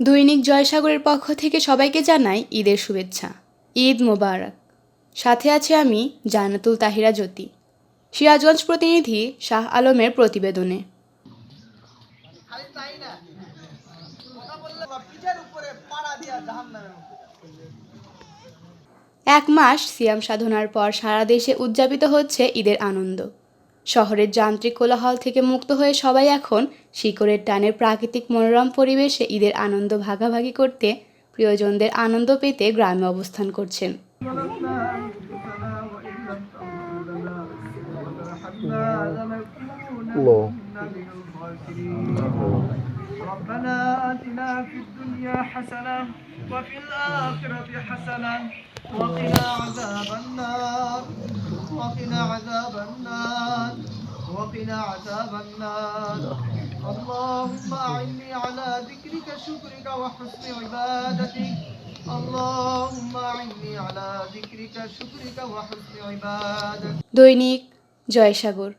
দৈনিক জয়সাগরের পক্ষ থেকে সবাইকে জানাই ঈদের শুভেচ্ছা। ঈদ মোবারক। সাথে আছে আমি, জানাতুল তাহিরা জ্যোতি। সিরাজগঞ্জ প্রতিনিধি শাহ আলমের প্রতিবেদনে। এক মাস সিয়াম সাধনার পর সারা দেশে উদযাপিত হচ্ছে ঈদের আনন্দ। শহরের যান্ত্রিক কোলাহল থেকে মুক্ত হয়ে সবাই এখন শিকড়ের টানের প্রাকৃতিক মনোরম পরিবেশে ঈদের আনন্দ ভাগাভাগি করতে প্রিয়জনদের আনন্দ পেতে গ্রামে অবস্থান করছেন الله. ربنا آتنا في الدنيا حسنة وفي الآخرة حسنة وقنا عذاب النار وقنا عذاب النار اللهم أعني على ذكرك شكرك وحسن عبادتك اللهم أعني على ذكرك شكرك وحسن عبادتك দৈনিক জয়সাগর